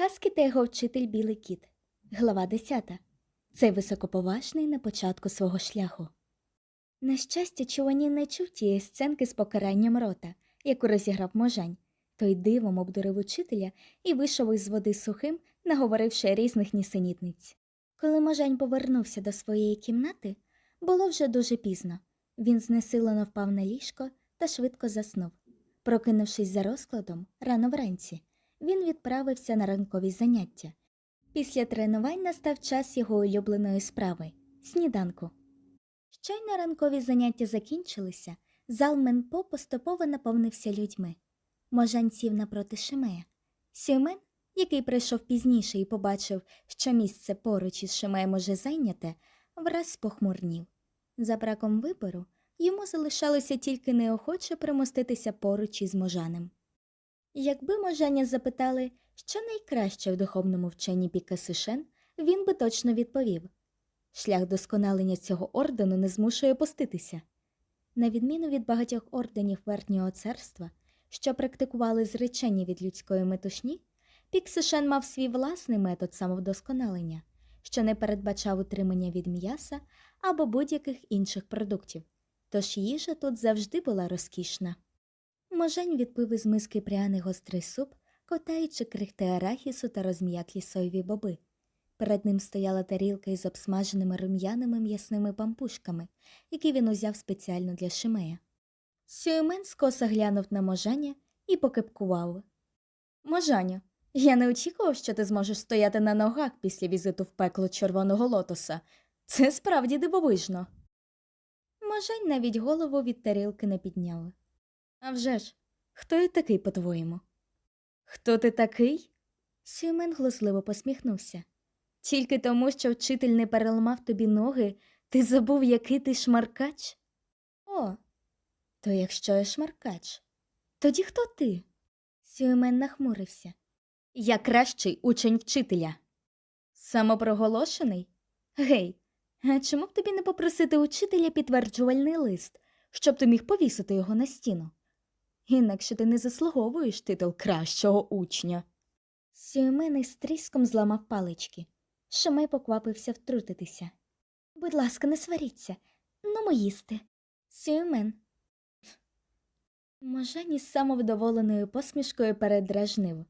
Гаскі та його вчитель Білий кіт. Глава 10. Цей високоповажний на початку свого шляху. На щастя, Чувані не чув тієї сценки з покаранням рота, яку розіграв можань. Той дивом обдурив учителя і вийшов із води сухим, наговоривши різних нісенітниць. Коли можань повернувся до своєї кімнати, було вже дуже пізно. Він знесилено впав на ліжко та швидко заснув. Прокинувшись за розкладом, рано вранці, він відправився на ранкові заняття. Після тренувань настав час його улюбленої справи сніданку. Щойно ранкові заняття закінчилися, зал Менпо поступово наповнився людьми. Можань сів напроти Шимея. Сюмен, який прийшов пізніше і побачив, що місце поруч із Шимеєм уже зайняте, враз похмурнів. За браком вибору йому залишалося тільки неохоче примоститися поруч із можанем. Якби можаня запитали, що найкраще в духовному вченні Пікасишен, він би точно відповів шлях досконалення цього ордену не змушує поститися. На відміну від багатьох орденів верхнього царства, що практикували зречення від людської метушні, Піксишен мав свій власний метод самовдосконалення, що не передбачав утримання від м'яса або будь-яких інших продуктів, тож їжа тут завжди була розкішна. Можень відпив із миски пряний гострий суп, котаючи крихти арахісу та розм'яклі соєві боби. Перед ним стояла тарілка із обсмаженими рум'яними м'ясними пампушками, які він узяв спеціально для Шимея. Сюймен скоса глянув на можаня і покипкував. Можаня, я не очікував, що ти зможеш стояти на ногах після візиту в пекло червоного лотоса. Це справді дивовижно. Можань навіть голову від тарілки не підняв. А вже ж, хто я такий, по-твоєму? Хто ти такий? Сюмен глузливо посміхнувся. Тільки тому, що вчитель не переламав тобі ноги, ти забув, який ти шмаркач? О, то якщо я шмаркач, тоді хто ти? Сюмен нахмурився. Я кращий учень вчителя. Самопроголошений? Гей, а чому б тобі не попросити учителя підтверджувальний лист, щоб ти міг повісити його на стіну? Інакше ти не заслуговуєш титул кращого учня. Сюмен із тріском зламав палички. Шамай поквапився втрутитися. Будь ласка, не сваріться. Ну, їсти. Сюмен. Можані з самовдоволеною посмішкою передражнив.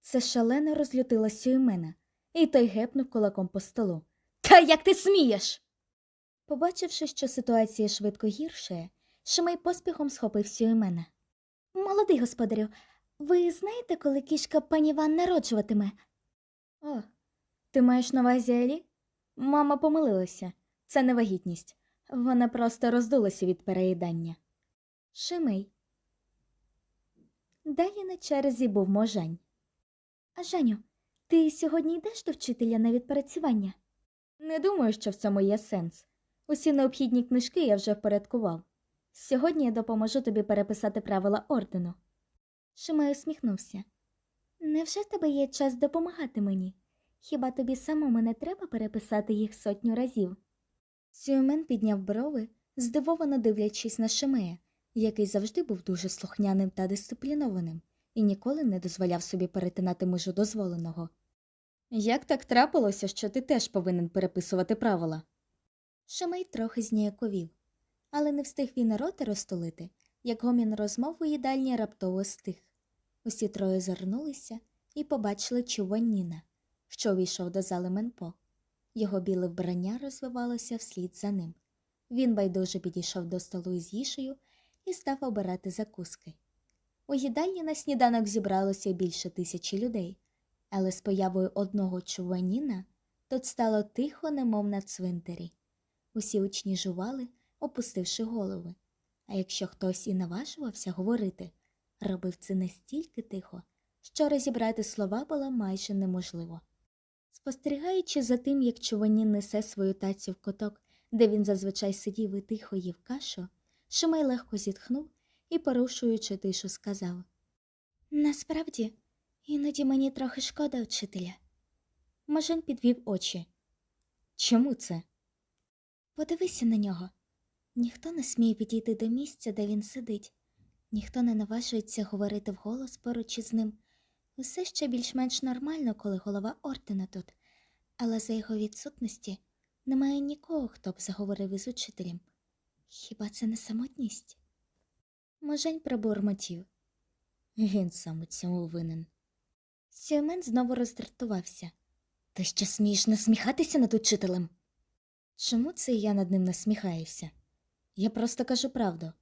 Це шалено розлютило Сюймена, і той гепнув кулаком по столу. Та як ти смієш? Побачивши, що ситуація швидко гіршає, Шимай поспіхом схопив Сюймена. Молодий господарю, ви знаєте, коли кішка пані Ван народжуватиме? О, ти маєш на увазі Елі? Мама помилилася. Це не вагітність. Вона просто роздулася від переїдання. Шимей. Далі на черзі був можань. А Жаню, ти сьогодні йдеш до вчителя на відпрацювання? Не думаю, що в цьому є сенс. Усі необхідні книжки я вже впорядкував. Сьогодні я допоможу тобі переписати правила ордену. Шимай усміхнувся. Невже в тебе є час допомагати мені? Хіба тобі самому не треба переписати їх сотню разів? Сюмен підняв брови, здивовано дивлячись на Шимея, який завжди був дуже слухняним та дисциплінованим і ніколи не дозволяв собі перетинати межу дозволеного. Як так трапилося, що ти теж повинен переписувати правила? Шимей трохи зніяковів, але не встиг він і рота розтулити, як гомін розмов у їдальні раптово стих. Усі троє звернулися і побачили Чуваніна, що увійшов до зали Менпо. Його біле вбрання розвивалося вслід за ним. Він байдуже підійшов до столу із їжею і став обирати закуски. У їдальні на сніданок зібралося більше тисячі людей, але з появою одного чуваніна тут стало тихо, немов на цвинтарі. Усі учні жували, опустивши голови, а якщо хтось і наважувався говорити, робив це настільки тихо, що розібрати слова було майже неможливо. Спостерігаючи за тим, як чуванін несе свою тацю в коток, де він зазвичай сидів і тихо їв кашу, Шимай легко зітхнув і, порушуючи тишу, сказав Насправді, іноді мені трохи шкода вчителя. Можен підвів очі. Чому це? Подивися на нього. Ніхто не сміє підійти до місця, де він сидить, ніхто не наважується говорити вголос поруч із ним. Усе ще більш-менш нормально, коли голова Ортена тут, але за його відсутності немає нікого, хто б заговорив із учителем. Хіба це не самотність? Можень пробурмотів. Він сам у цьому винен. Сюмен знову роздратувався. Ти ще смієш насміхатися над учителем? Чому це я над ним насміхаюся? Я просто кажу правду.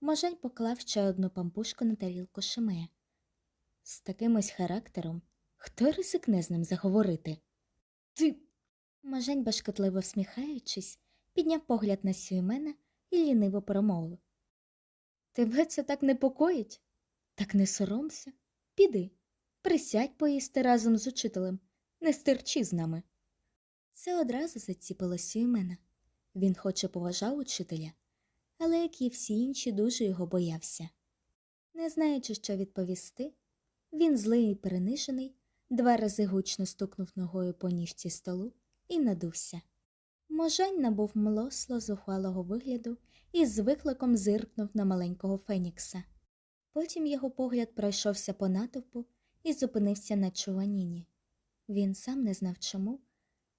Можень поклав ще одну пампушку на тарілку Шимея. З таким ось характером хто ризикне з ним заговорити? Ти. Можень, башкотливо всміхаючись, підняв погляд на Сюймена і ліниво промовив. Тебе це так непокоїть? Так не соромся. Піди, присядь поїсти разом з учителем, не стерчи з нами. Це одразу заціпило Сюймена. Він хоч і поважав учителя, але, як і всі інші, дуже його боявся. Не знаючи, що відповісти, він злий і перенижений, два рази гучно стукнув ногою по ніжці столу і надувся. Можань набув млосло зухвалого вигляду і з викликом зиркнув на маленького Фенікса. Потім його погляд пройшовся по натовпу і зупинився на чуваніні. Він сам не знав чому,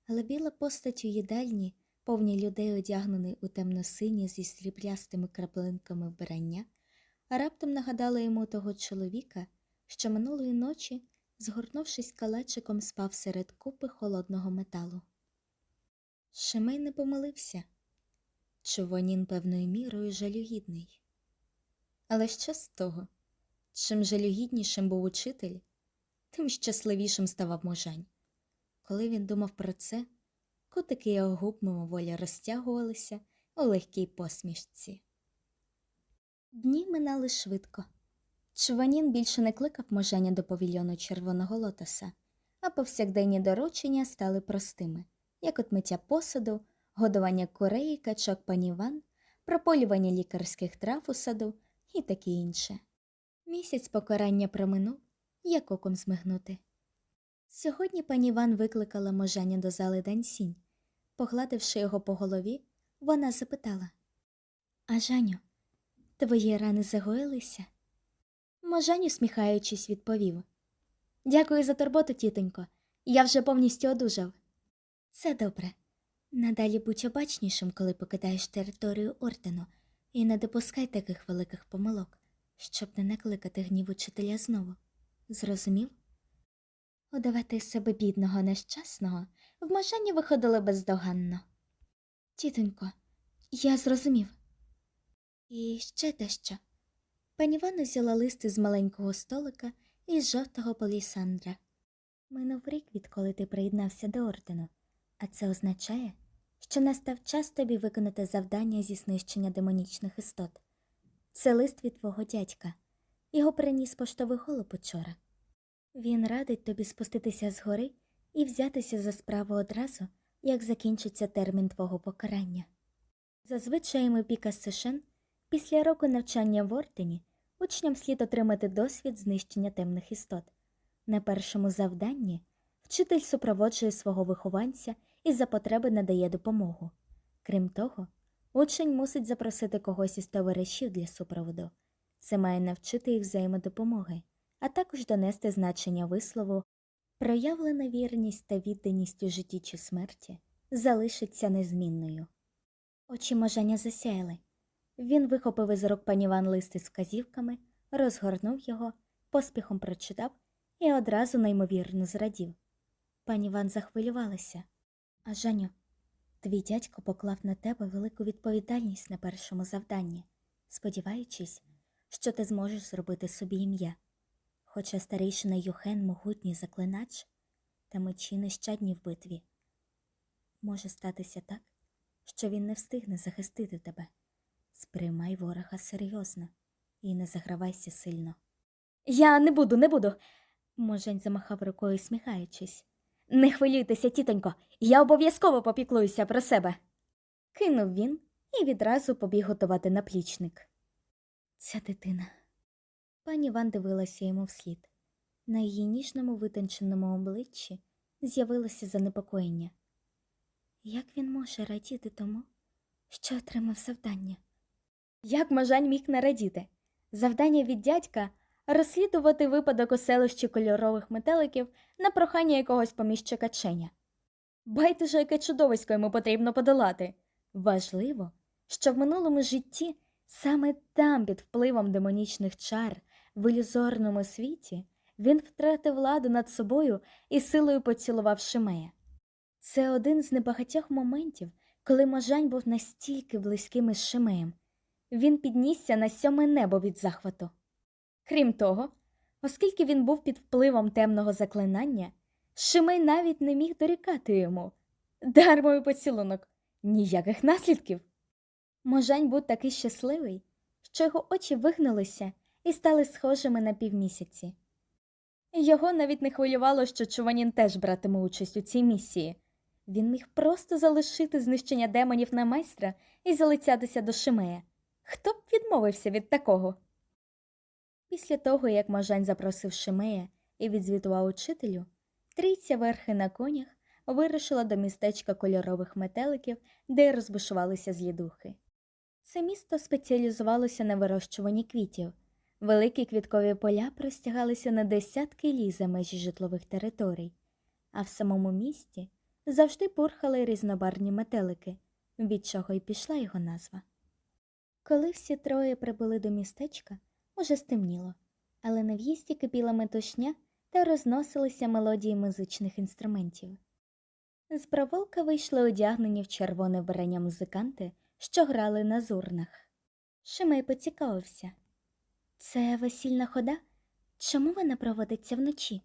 але біла постать у їдальні, повні людей, одягнений у темно-сині зі сріблястими краплинками вбрання, раптом нагадала йому того чоловіка, що минулої ночі, згорнувшись калачиком, спав серед купи холодного металу. Шемей не помилився. Чуванін певною мірою жалюгідний. Але що з того? Чим жалюгіднішим був учитель, тим щасливішим ставав можань. Коли він думав про це, кутики його губ мимоволі розтягувалися у легкій посмішці. Дні минали швидко. Чванін більше не кликав моженя до павільйону червоного лотоса, а повсякденні доручення стали простими, як от миття посуду, годування курей, качок паніван, прополювання лікарських трав у саду і таке інше. Місяць покарання проминув, як оком змигнути. Сьогодні пані Іван викликала моженя до зали Дансінь. Погладивши його по голові, вона запитала А Жаню, твої рани загоїлися? Можань, усміхаючись, відповів Дякую за турботу, тітонько. Я вже повністю одужав. Це добре. Надалі будь обачнішим, коли покидаєш територію ордену, і не допускай таких великих помилок, щоб не накликати гнів учителя знову. Зрозумів? Удавати себе бідного нещасного в можанні виходило бездоганно. Тітонько, я зрозумів. І ще дещо. Пані Ванна взяла листи з маленького столика із жовтого полісандра. Минув рік, відколи ти приєднався до ордену, а це означає, що настав час тобі виконати завдання зі знищення демонічних істот. Це лист від твого дядька. Його приніс поштовий голуб учора. Він радить тобі спуститися з гори і взятися за справу одразу, як закінчиться термін твого покарання. За звичаями Піка Сишен, після року навчання в Ордені учням слід отримати досвід знищення темних істот. На першому завданні вчитель супроводжує свого вихованця і за потреби надає допомогу. Крім того, учень мусить запросити когось із товаришів для супроводу. Це має навчити їх взаємодопомоги, а також донести значення вислову проявлена вірність та відданість у житті чи смерті залишиться незмінною. Очі можання засяяли. Він вихопив із рук пані Ван лист із вказівками, розгорнув його, поспіхом прочитав і одразу неймовірно зрадів. Пані Ван захвилювалася. А Жаню, твій дядько поклав на тебе велику відповідальність на першому завданні, сподіваючись, що ти зможеш зробити собі ім'я. Хоча старейшина Юхен могутній заклинач та мечі нещадні в битві. Може статися так, що він не встигне захистити тебе. Сприймай ворога серйозно і не загравайся сильно. Я не буду, не буду. Можень замахав рукою, сміхаючись. Не хвилюйтеся, тітонько, я обов'язково попіклуюся про себе. Кинув він і відразу побіг готувати наплічник. Ця дитина. Пані Ван дивилася йому вслід. На її ніжному витонченому обличчі з'явилося занепокоєння. Як він може радіти тому, що отримав завдання? Як Можань міг не радіти? Завдання від дядька розслідувати випадок у селищі кольорових метеликів на прохання якогось поміщика Ченя. Байдуже, яке чудовисько йому потрібно подолати. Важливо, що в минулому житті саме там, під впливом демонічних чар в ілюзорному світі, він втратив владу над собою і силою поцілував Шимея. Це один з небагатьох моментів, коли Можань був настільки близьким із Шимеєм. Він піднісся на сьоме небо від захвату. Крім того, оскільки він був під впливом темного заклинання, Шимей навіть не міг дорікати йому. Дармою поцілунок, ніяких наслідків. Можань був такий щасливий, що його очі вигнулися і стали схожими на півмісяці. Його навіть не хвилювало, що Чуванін теж братиме участь у цій місії. Він міг просто залишити знищення демонів на майстра і залицятися до Шимея. Хто б відмовився від такого? Після того, як Можань запросив Шимея і відзвітував учителю, трійця верхи на конях вирушила до містечка кольорових метеликів, де розбушувалися злідухи. Це місто спеціалізувалося на вирощуванні квітів. Великі квіткові поля простягалися на десятки лі за межі житлових територій, а в самому місті завжди бурхали різнобарні метелики, від чого й пішла його назва. Коли всі троє прибули до містечка, уже стемніло, але на в'їзді кипіла метушня та розносилися мелодії музичних інструментів. З проволка вийшли одягнені в червоне вбрання музиканти, що грали на зурнах. Шимей поцікавився. Це весільна хода? Чому вона проводиться вночі?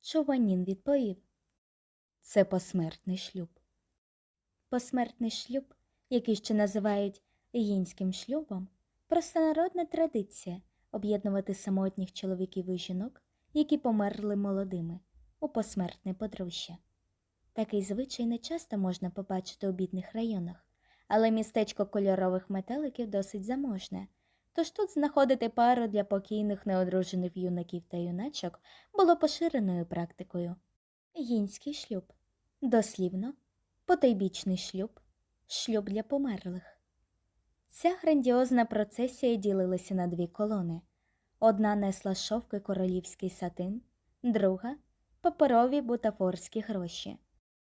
Чуванін відповів. Це посмертний шлюб. Посмертний шлюб, який ще називають їнським шлюбом, простонародна традиція об'єднувати самотніх чоловіків і жінок, які померли молодими, у посмертне подружжя. Такий звичай не часто можна побачити у бідних районах, але містечко кольорових метеликів досить заможне, тож тут знаходити пару для покійних неодружених юнаків та юначок було поширеною практикою. Їнський шлюб дослівно, потойбічний шлюб, шлюб для померлих. Ця грандіозна процесія ділилася на дві колони. Одна несла шовки королівський сатин, друга паперові бутафорські гроші.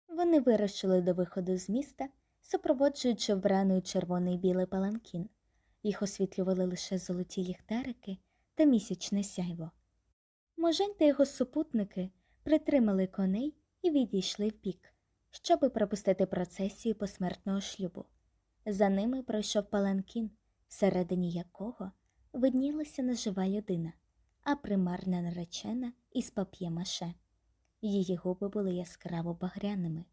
Вони вирушили до виходу з міста, супроводжуючи вбраний червоний білий паланкін. Їх освітлювали лише золоті ліхтарики та місячне сяйво. Можень та його супутники притримали коней і відійшли вбік, щоби пропустити процесію посмертного шлюбу. За ними пройшов паланкін, всередині якого виднілася нежива людина, а примарна наречена із пап'є-маше. Її губи були яскраво багряними.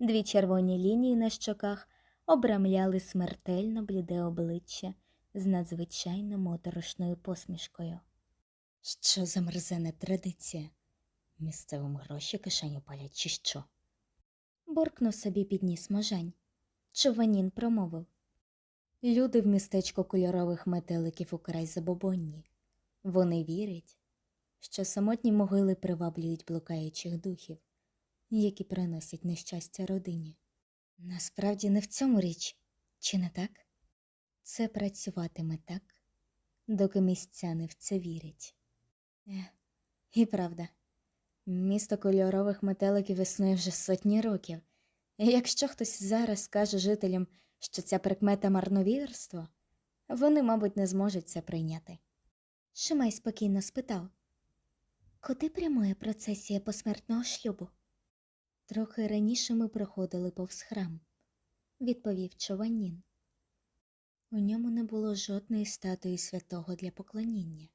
Дві червоні лінії на щоках обрамляли смертельно бліде обличчя з надзвичайно моторошною посмішкою. Що за мерзена традиція? Місцевим гроші кишеню палять чи що? Буркнув собі підніс можань. Чуванін промовив. Люди в містечку кольорових метеликів украй забобонні. Вони вірять, що самотні могили приваблюють блукаючих духів, які приносять нещастя родині. Насправді не в цьому річ, чи не так? Це працюватиме так, доки містяни в це вірять. І правда, місто кольорових метеликів існує вже сотні років, і якщо хтось зараз скаже жителям, що ця прикмета марновірство, вони, мабуть, не зможуть це прийняти. Шимай спокійно спитав Куди прямує процесія посмертного шлюбу? Трохи раніше ми проходили повз храм, відповів Чованін. У ньому не було жодної статуї святого для поклоніння,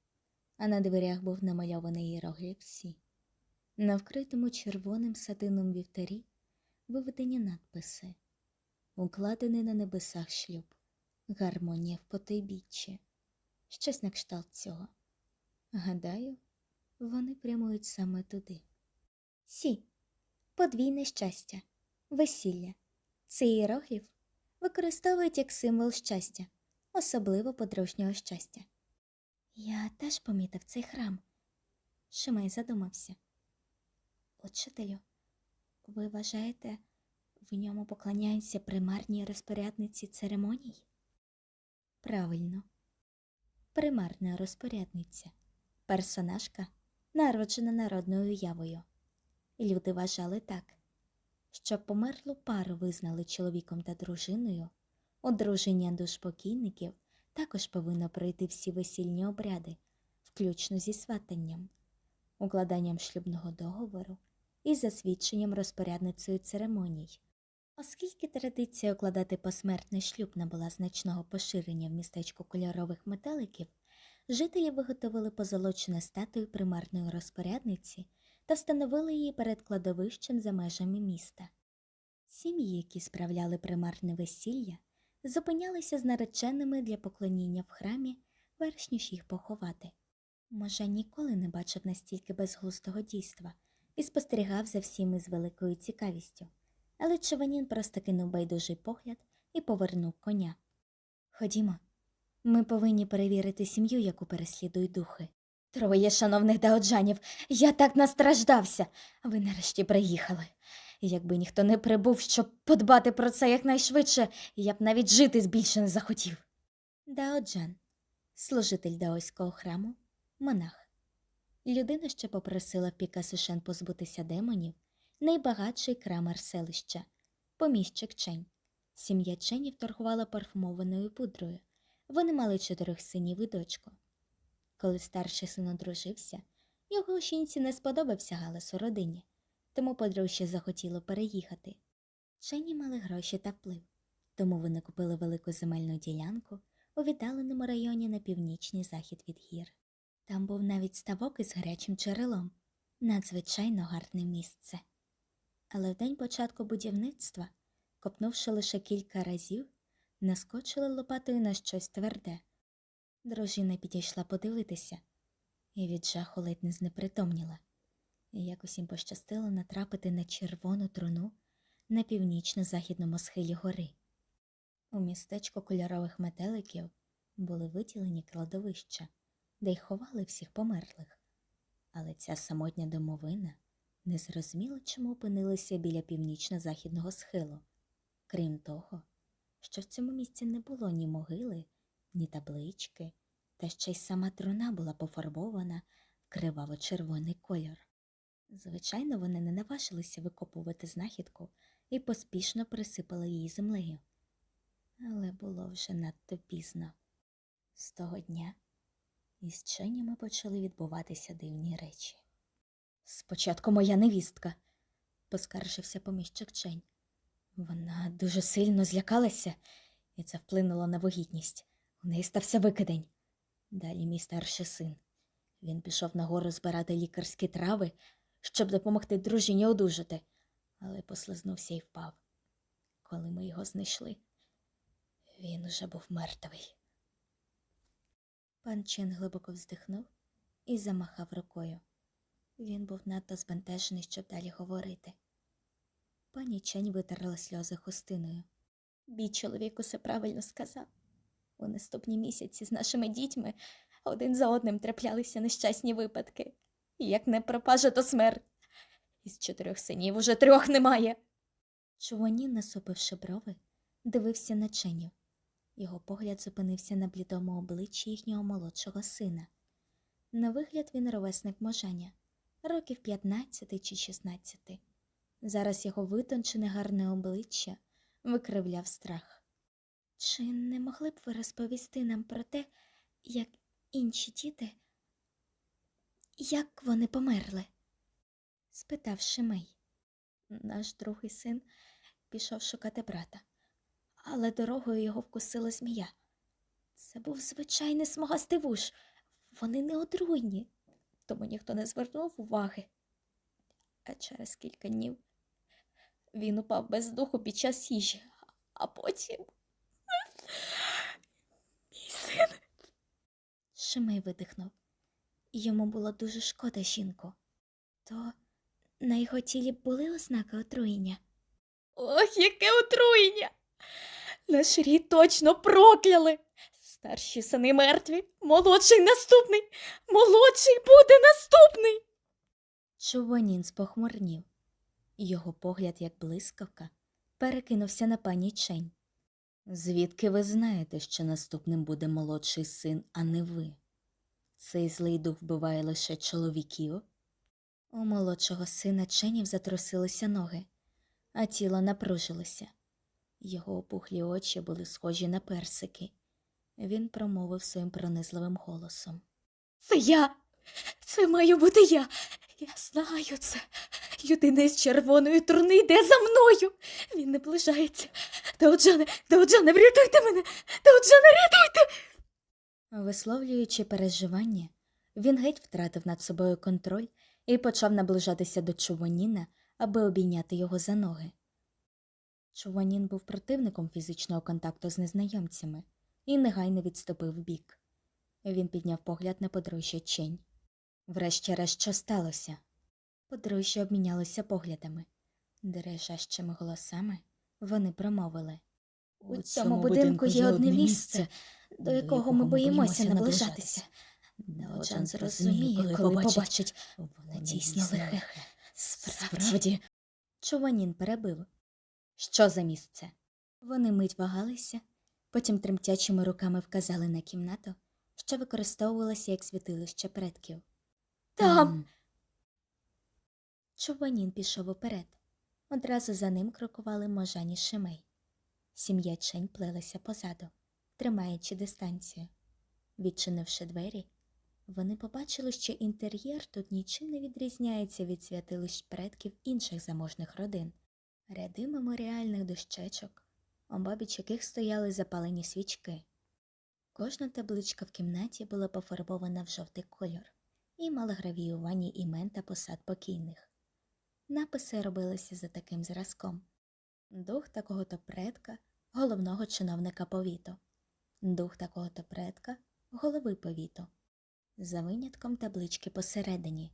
а на дверях був намальований іерогліф Сі. На вкритому червоним сатином вівтарі виведені надписи, укладений на небесах шлюб, гармонія в потойбіччі, щось на кшталт цього. Гадаю, вони прямують саме туди. Сі, подвійне щастя, весілля. Цей іерогліф використовують як символ щастя, особливо подружнього щастя. Я теж помітив цей храм. Шимай задумався. Учителю, ви вважаєте, в ньому поклоняються примарній розпорядниці церемоній? Правильно, примарна розпорядниця, персонажка, народжена народною уявою. Люди вважали так, щоб померлу пару визнали чоловіком та дружиною, одруження душ покійників також повинно пройти всі весільні обряди, включно зі сватанням, укладанням шлюбного договору і засвідченням розпорядницею церемоній. Оскільки традиція укладати посмертний шлюб набула значного поширення в містечку кольорових метеликів, жителі виготовили позолочену статую примарної розпорядниці та встановили її перед кладовищем за межами міста. Сім'ї, які справляли примарне весілля, зупинялися з нареченими для поклоніння в храмі, перш ніж їх поховати. Може, ніколи не бачив настільки безглуздого дійства і спостерігав за всім із великою цікавістю, але Чованін просто кинув байдужий погляд і повернув коня. Ходімо, ми повинні перевірити сім'ю, яку переслідують духи. Троє шановних даоджанів, я так настраждався. Ви нарешті приїхали. Якби ніхто не прибув, щоб подбати про це якнайшвидше, я б навіть жити більше не захотів. Даоджан, служитель даоського храму, монах. Людина, що попросила Піка Сушен позбутися демонів, найбагатший крамар селища, поміщик Чень. Сім'я Ченів торгувала парфумованою пудрою. Вони мали чотирьох синів і дочку. Коли старший син одружився, його жінці не сподобався галас у родині, тому подружжя захотіло переїхати. Чені мали гроші та вплив, тому вони купили велику земельну ділянку у віддаленому районі на північний захід від гір. Там був навіть ставок із гарячим джерелом, надзвичайно гарне місце. Але в день початку будівництва, копнувши лише кілька разів, наскочили лопатою на щось тверде. Дружина підійшла подивитися і від жаху ледь не знепритомніла. Якось їм пощастило натрапити на червону труну на північно-західному схилі гори. У містечку кольорових метеликів були виділені кладовища, де й ховали всіх померлих. Але ця самотня домовина не зрозуміла, чому опинилися біля північно-західного схилу. Крім того, що в цьому місці не було ні могили, ні таблички, та ще й сама труна була пофарбована в криваво-червоний кольор. Звичайно, вони не наважилися викопувати знахідку і поспішно присипали її землею. Але було вже надто пізно. З того дня із ченями почали відбуватися дивні речі. Спочатку моя невістка, поскаржився поміщик Чень. Вона дуже сильно злякалася, і це вплинуло на вагітність. У неї стався викидень. Далі мій старший син. Він пішов нагору збирати лікарські трави, щоб допомогти дружині одужати, але послизнувся і впав. Коли ми його знайшли, він уже був мертвий. Пан Чин глибоко вздихнув і замахав рукою. Він був надто збентежений, щоб далі говорити. Пані Чень витерла сльози хустиною. Бій чоловік усе правильно сказав. У наступні місяці з нашими дітьми один за одним траплялися нещасні випадки. І як не пропаже, то смерть. Із чотирьох синів уже трьох немає. Чуванін, насупивши брови, дивився на Ченів. Його погляд зупинився на блідому обличчі їхнього молодшого сина. На вигляд він ровесник можаня, років 15 чи 16. Зараз його витончене гарне обличчя викривляв страх. Чи не могли б ви розповісти нам про те, як інші діти, як вони померли? спитав Шимей. Наш другий син пішов шукати брата, але дорогою його вкусила змія. Це був звичайний смугастий вуш. Вони не отруйні, тому ніхто не звернув уваги. А через кілька днів він упав без духу під час їжі, а потім. Мій син. Шимей видихнув. Йому було дуже шкода жінку. То на його тілі були ознаки отруєння. Ох, яке отруєння! Наш рід точно прокляли. Старші сини мертві, молодший наступний, молодший буде наступний. Чуванін спохмурнів. Його погляд, як блискавка, перекинувся на пані Чень. Звідки ви знаєте, що наступним буде молодший син, а не ви? Цей злий дух вбиває лише чоловіків. У молодшого сина Ченів затрусилися ноги, а тіло напружилося. Його опухлі очі були схожі на персики. Він промовив своїм пронизливим голосом. Це я. Це маю бути я. Я знаю це. Людина із червоної труни йде за мною. Він наближається. Доуджане, Доуджане, врятуйте мене! Доуджане, рятуйте! Висловлюючи переживання, він геть втратив над собою контроль і почав наближатися до Чуваніна, аби обійняти його за ноги. Чуванін був противником фізичного контакту з незнайомцями і негайно відступив вбік. Він підняв погляд на подружжя Чень. Врешті-решт, що сталося? Подружжя обмінялися поглядами. Дрижащими голосами вони промовили. У цьому будинку є одне місце, до якого ми боїмося наближатися. Неоджан зрозуміє, коли побачить, воно дійсно лихе. Справді. Чуванін перебив. Що за місце? Вони мить вагалися, потім тремтячими руками вказали на кімнату, що використовувалася як святилище предків. Там. Чуванін пішов уперед. Одразу за ним крокували можані шимей. Сім'я Чень плелася позаду, тримаючи дистанцію. Відчинивши двері, вони побачили, що інтер'єр тут нічим не відрізняється від святилищ предків інших заможних родин. Ряди меморіальних дощечок, обабіч яких стояли запалені свічки. Кожна табличка в кімнаті була пофарбована в жовтий кольор і мала гравіювані імен та посад покійних. Написи робилися за таким зразком дух такого-то предка, головного чиновника повіту, дух такого-то предка, голови повіту, за винятком таблички посередині,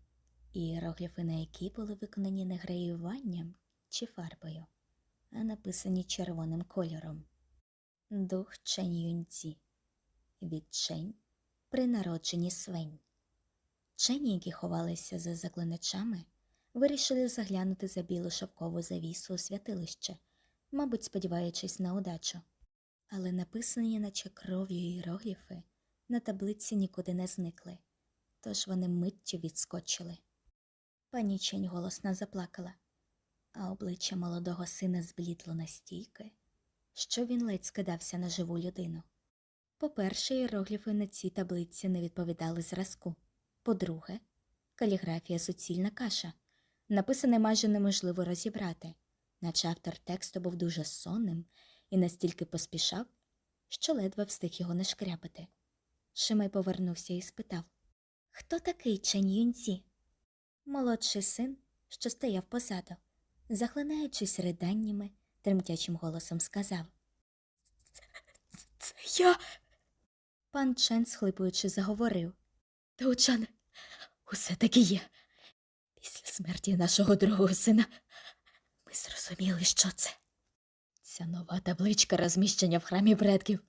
іерогліфи на які були виконані не гравіюванням чи фарбою, а написані червоним кольором. Дух Чень Юньці. Від Чень при народженні свень. Чені, які ховалися за заклиначами, вирішили заглянути за білу шовкову завісу у святилище, мабуть, сподіваючись на удачу. Але написані, наче кров'ю іерогліфи, на таблиці нікуди не зникли, тож вони миттю відскочили. Пані Чень голосно заплакала, а обличчя молодого сина зблідло настільки, що він ледь скидався на живу людину. По-перше, іерогліфи на цій таблиці не відповідали зразку. По-друге, каліграфія суцільна каша. Написане майже неможливо розібрати, наче автор тексту був дуже сонним і настільки поспішав, що ледве встиг його не шкряпати. Шимай повернувся і спитав Хто такий Чен Юнці? Молодший син, що стояв позаду, захлинаючись риданнями, тремтячим голосом сказав Це я. Пан Чен, схлипуючи, заговорив. Таучане, усе таки є. Після смерті нашого другого сина ми зрозуміли, що це. Ця нова табличка розміщення в храмі предків.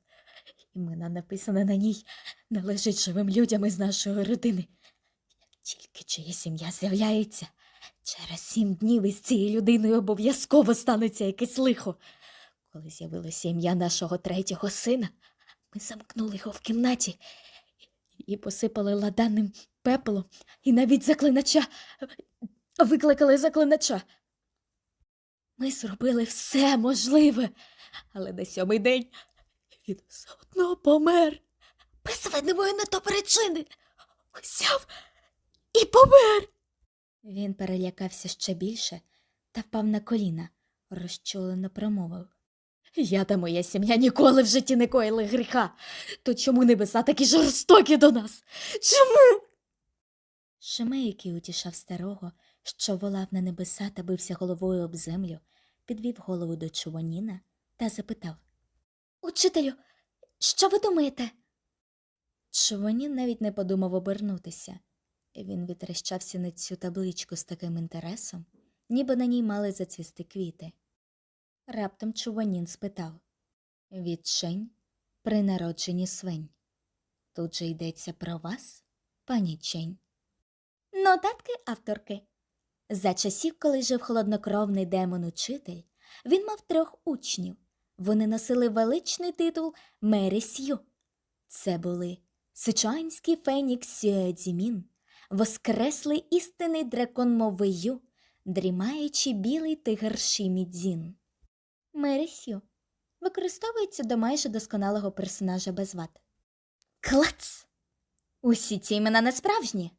Імена написане на ній належить живим людям із нашої родини. Як тільки чия сім'я з'являється, через сім днів із цією людиною обов'язково станеться якесь лихо. Коли з'явилося ім'я нашого третього сина, ми замкнули його в кімнаті і посипали ладанним пеплом, і навіть заклинача викликали заклинача. Ми зробили все можливе, але на сьомий день він все одно помер. Без видимої на то причини. Узяв і помер. Він перелякався ще більше та впав на коліна, розчулено промовив. Я та моя сім'я ніколи в житті не коїли гріха. То чому небеса такі жорстокі до нас? Чому? Шимей, який утішав старого, що волав на небеса та бився головою об землю, підвів голову до Чуваніна та запитав Учителю, що ви думаєте? Чуванін навіть не подумав обернутися. Він витріщався на цю табличку з таким інтересом, ніби на ній мали зацвісти квіти. Раптом Чуванін спитав Відчень при народженні свинь. Тут же йдеться про вас, пані Чень. Нотатки авторки. За часів, коли жив холоднокровний демон-учитель, він мав трьох учнів. Вони носили величний титул Мері Сью. Це були Сичуанський фенікс Сюедзімін, воскреслий істинний дракон Мовию, дрімаючи білий тигр Шімідзін. Мересю використовується до майже досконалого персонажа без вад. Клац! Усі ці імена не справжні.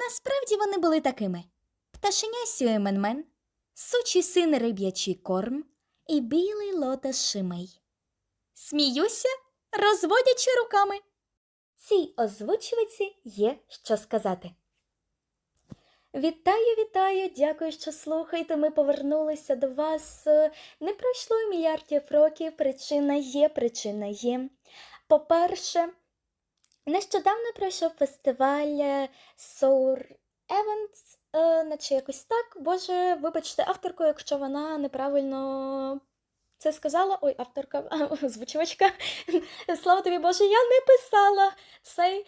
Насправді вони були такими: пташеня Сюеменмен, сучий син риб'ячий корм і білий лотос Шимей. Сміюся, розводячи руками. Цій озвучувачці є що сказати. Вітаю, вітаю, дякую, що слухаєте. Ми повернулися до вас. Не пройшло мільярдів років. Причина є, причина є. По-перше, нещодавно пройшов фестиваль е, Sour Events, е, наче якось так. Боже, вибачте, авторку, якщо вона неправильно це сказала. Ой, авторка, озвучувачка. Слава тобі, Боже, я не писала цей е,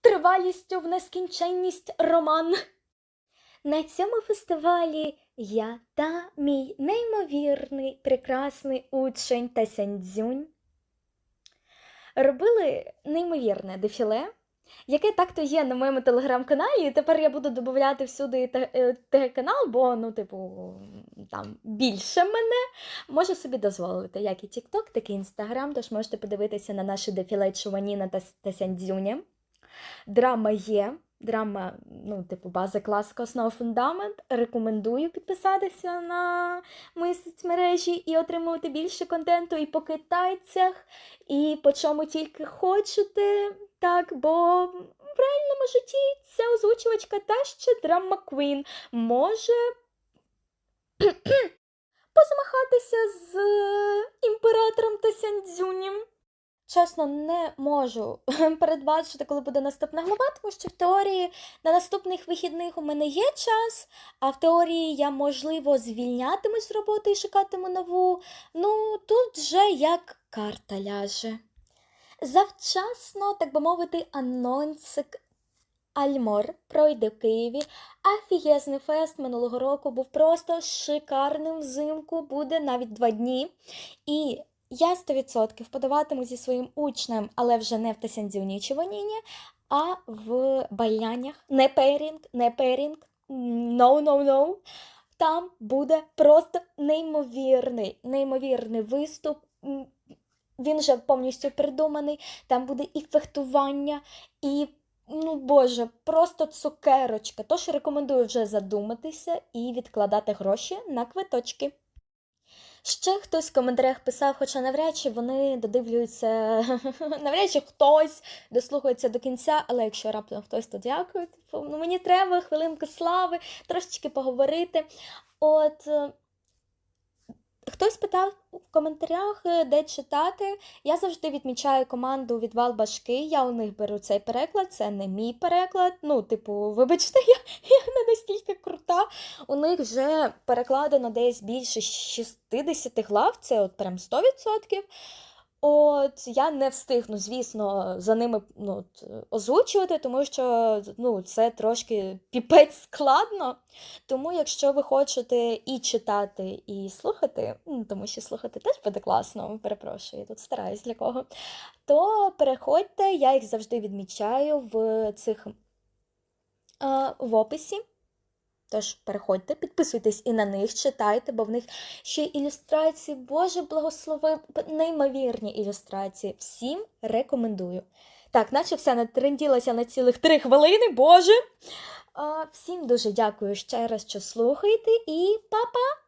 тривалістю в нескінченність роман. На цьому фестивалі я та мій неймовірний прекрасний учень Тасяньцзюнь робили неймовірне дефіле, яке так-то є на моєму телеграм-каналі. І тепер я буду додати всюди те- телеканал, бо, ну, типу, там більше мене можу собі дозволити, як і TikTok, так і Instagram, тож можете подивитися на наше дефіле Чуваніна та Сяндзюня. Драма є. Драма, ну, типу, база класика, основа фундамент. Рекомендую підписатися на мої соцмережі і отримувати більше контенту і по китайцях, і по чому тільки хочете. Так, бо в реальному житті ця озвучувачка та ще драма Queen може позмахатися з імператором та Сяндзюнім. Чесно, не можу передбачити, коли буде наступна глава, тому що в теорії на наступних вихідних у мене є час, а в теорії я, можливо, звільнятимусь з роботи і шукатиму нову. Ну, тут вже як карта ляже. Завчасно, так би мовити, анонсик Альмор пройде в Києві. Афігезний фест минулого року був просто шикарним взимку, буде навіть два дні. І я 100% подаватиму зі своїм учнем, але вже не в Воніні, а в Байлянях. Не пейрінг, не пейрінг, no, no, no. Там буде просто неймовірний, неймовірний виступ. Він вже повністю придуманий. Там буде і фехтування, і, ну боже, просто цукерочка. Тож рекомендую вже задуматися і відкладати гроші на квиточки. Ще хтось в коментарях писав, хоча навряд чи вони додивлюються, навряд чи хтось дослухається до кінця, але якщо раптом хтось, то дякую. Типу, ну, мені треба хвилинку слави, трошечки поговорити. От е, хтось питав в коментарях, е, де читати. Я завжди відмічаю команду відвал башки. Я у них беру цей переклад, це не мій переклад. Ну, типу, вибачте, я, я не настільки крута. У них вже перекладено десь більше 60 глав, це от прям 100%. От я не встигну, звісно, за ними ну, озвучувати, тому що ну, це трошки піпець складно. Тому, якщо ви хочете і читати, і слухати, ну, тому що слухати теж буде класно, перепрошую, я тут стараюсь для кого, то переходьте, я їх завжди відмічаю в цих в описі. Тож переходьте, підписуйтесь і на них, читайте, бо в них ще ілюстрації, Боже, благослови, неймовірні ілюстрації. Всім рекомендую. Так, наче все натренділося на цілих три хвилини, Боже. Всім дуже дякую ще раз, що слухаєте, і па-па!